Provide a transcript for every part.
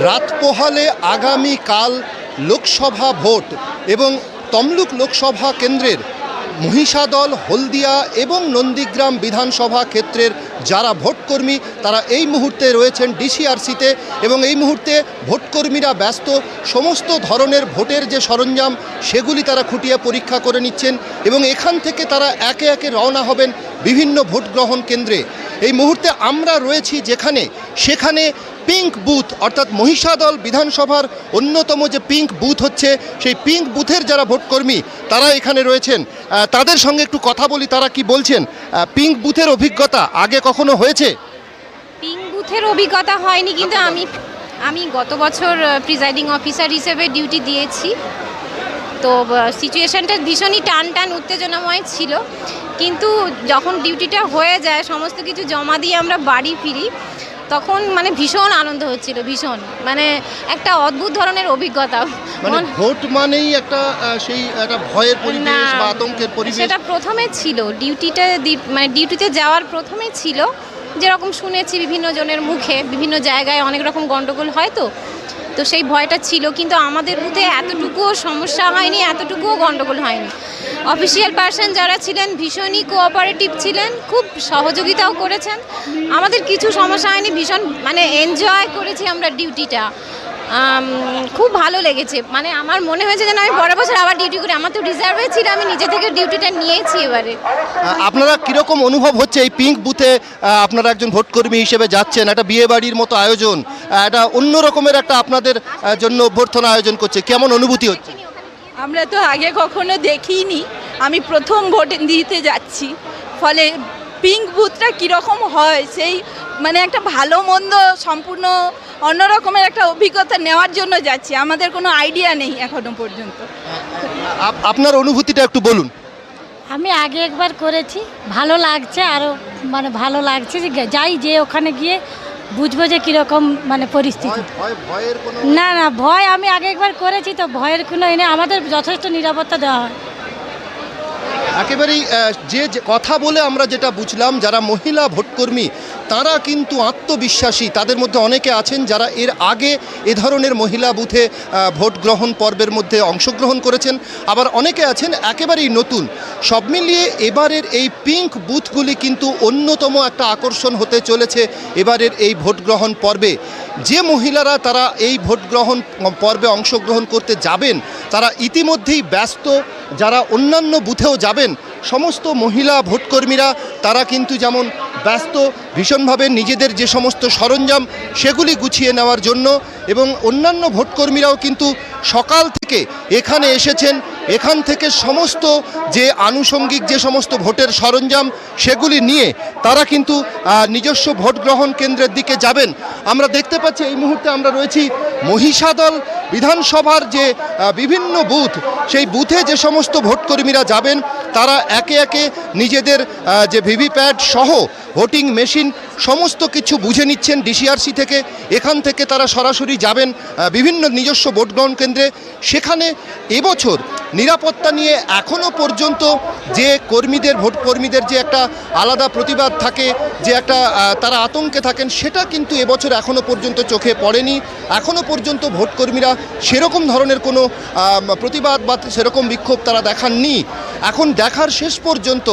রাত পোহালে আগামীকাল লোকসভা ভোট এবং তমলুক লোকসভা কেন্দ্রের মহিষাদল, হলদিয়া এবং নন্দীগ্রাম বিধানসভা ক্ষেত্রের যারা ভোটকর্মী, তারা এই মুহূর্তে রয়েছেন ডিসিআরসিতে এবং এই মুহূর্তে ভোটকর্মীরা ব্যস্ত। সমস্ত ধরনের ভোটের যে সরঞ্জাম, সেগুলি তারা খুঁটিয়ে পরীক্ষা করে নিচ্ছেন এবং এখান থেকে তারা একে একে রওনা হবেন বিভিন্ন ভোট গ্রহণ কেন্দ্রে। এই মুহূর্তে আমরা রয়েছি যেখানে, সেখানে পিঙ্ক বুথ অর্থাৎ মহিষাদল বিধানসভার অন্যতম যে পিঙ্ক বুথ হচ্ছে সেই পিঙ্ক বুথের যারা ভোটকর্মী তারা এখানে রয়েছেন। তাদের সঙ্গে একটু কথা বলি তারা কি বলছেন? পিঙ্ক বুথের অভিজ্ঞতা আগে কখনো হয়েছে? পিঙ্ক বুথের অভিজ্ঞতা হয়নি কিন্তু আমি আমি গত বছর প্রিজাইডিং অফিসার হিসেবে ডিউটি দিয়েছি। তো সিচুয়েশনটা ভীষণই টান টান উত্তেজনাময় ছিল। কিন্তু যখন ডিউটিটা হয়ে যায় সমস্ত কিছু জমা দিয়ে আমরা বাড়ি ফিরি। তখন মানে ভীষণ আনন্দ হচ্ছিল ভীষণ। মানে একটা অদ্ভুত ধরনের অভিজ্ঞতা। মানে ভোট মানেই একটা সেই একটা ভয়ের পরিবেশ বা আতঙ্কের পরিবেশ। সেটা প্রথমে ছিল। ডিউটিটা মানে ডিউটিতে যাওয়ার প্রথমে ছিল। যেরকম শুনেছি বিভিন্ন জনের মুখে বিভিন্ন জায়গায় অনেক রকম গণ্ডগোল হয় তো। তো সেই ভয়টা ছিল, কিন্তু আমাদের বুথে এতটুকুও সমস্যা হয়নি, এতটুকুও গণ্ডগোল হয়নি। অফিসিয়াল পার্সন যারা ছিলেন, ভীষণই কোঅপারেটিভ ছিলেন, খুব সহযোগিতাও করেছেন। আমাদের কিছু সমস্যা হয়নি, ভীষণ মানে এনজয় করেছি আমরা ডিউটিটা খুব ভালো লেগেছে। মানে আমার মনে হয়েছে যেন আমি পরের বছর আবার ডিউটি করি। আমার তো রিজার্ভে ছিল আমি নিজে থেকে ডিউটিটা নিয়েছি এবারে। আপনারা কীরকম অনুভব হচ্ছে এই পিঙ্ক বুথে আপনারা একজন ভোটকর্মী হিসেবে যাচ্ছেন একটা বিয়ে বাড়ির মতো আয়োজন একটা অন্য রকমের একটা আপনাদের জন্য অভ্যর্থনা আয়োজন করছে কেমন অনুভূতি হচ্ছে? আমরা তো আগে কখনো দেখিনি আমি প্রথম ভোট দিতে যাচ্ছি। ফলে পিঙ্ক বুথটা কীরকম হয় সেই মানে একটা ভালো মন্দ সম্পূর্ণ অন্যরকমের একটা অভিজ্ঞতা নেওয়ার জন্য যাচ্ছি। আমাদের কোনো আইডিয়া নেই এখনও পর্যন্ত। আপনার অনুভূতিটা একটু বলুন। আমি আগে একবার করেছি। ভালো লাগছে আরও মানে ভালো লাগছে যে যাই যে ওখানে গিয়ে বুঝব যে কীরকম মানে পরিস্থিতি। না না ভয় আমি আগে একবার করেছি তো ভয়ের কোনো এনে আমাদের যথেষ্ট নিরাপত্তা দেওয়া হয়। একেবারেই যে কথা বলে আমরা যেটা বুঝলাম, যারা মহিলা ভোটকর্মী, তারা কিন্তু আত্মবিশ্বাসী। তাদের মধ্যে অনেকে আছেন যারা এর আগে এ ধরনের মহিলা বুথে ভোট গ্রহণ পর্বের মধ্যে অংশগ্রহণ করেছেন। আবার অনেকে আছেন একেবারেই নতুন। সব মিলিয়ে এবারের এই পিঙ্ক বুথগুলি কিন্তু অন্যতম একটা আকর্ষণ হতে চলেছে এবারের এই ভোট গ্রহণ পর্বে। যে মহিলারা তারা এই ভোট গ্রহণ, পর্বে অংশগ্রহণ করতে যাবেন, তারা ইতিমধ্যেই ব্যস্ত যারা অন্যান্য বুথেও যাবেন, সমস্ত মহিলা ভোটকর্মীরা, তারা কিন্তু যেমন ব্যস্ত, ভীষণভাবে নিজেদের যে সমস্ত সরঞ্জাম, সেগুলি গুছিয়ে নেওয়ার জন্য এবং অন্যান্য ভোটকর্মীরাও কিন্তু সকাল থেকে এখানে এসেছেন এখান থেকে সমস্ত যে আনুষঙ্গিক যে সমস্ত ভোটের সরঞ্জাম সেগুলি নিয়ে তারা কিন্তু নিজস্ব ভোট গ্রহণ কেন্দ্রের দিকে যাবেন। আমরা দেখতে পাচ্ছি এই মুহূর্তে আমরা রয়েছি মহিষাদল বিধানসভার যে বিভিন্ন বুথ, সেই বুথে যে সমস্ত ভোটকর্মীরা যাবেন তারা একে একে নিজেদের যে ভিভিপ্যাট সহ ভোটিং মেশিন সমস্ত কিছু বুঝে নিচ্ছেন ডিসিআরসি থেকে। এখান থেকে তারা সরাসরি যাবেন বিভিন্ন নিজস্ব ভোট গ্রহণ কেন্দ্রে। সেখানে এবছর নিরাপত্তা নিয়ে এখনও পর্যন্ত যে কর্মীদের, ভোট কর্মীদের যে একটা আলাদা প্রতিবাদ থাকে, যে একটা তারা আতঙ্কে থাকেন, সেটা কিন্তু এবছর এখনও পর্যন্ত চোখে পড়েনি। এখনও পর্যন্ত ভোটকর্মীরা সেরকম ধরনের কোনো প্রতিবাদ বা সেরকম বিক্ষোভ তারা দেখাননি। এখন দেখার শেষ পর্যন্ত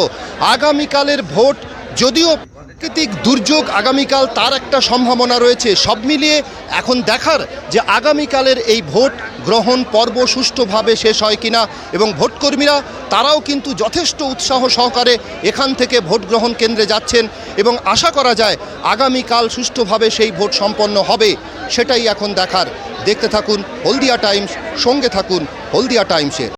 আগামীকালের ভোট যদিও প্রাকৃতিক দুর্যোগ, আগামীকাল তার একটা সম্ভাবনা রয়েছে। সব মিলিয়ে এখন দেখার যে আগামীকালের এই ভোট গ্রহণ পর্ব সুষ্ঠুভাবে শেষ হয় কিনা এবং ভোটকর্মীরা তারাও কিন্তু যথেষ্ট উৎসাহ সহকারে এখান থেকে ভোট গ্রহণ কেন্দ্রে যাচ্ছেন এবং আশা করা যায় আগামীকাল সুষ্ঠুভাবে সেই ভোট সম্পন্ন হবে, সেটাই এখন দেখার। দেখতে থাকুন হলদিয়া টাইমস, সঙ্গে থাকুন হলদিয়া টাইমসের।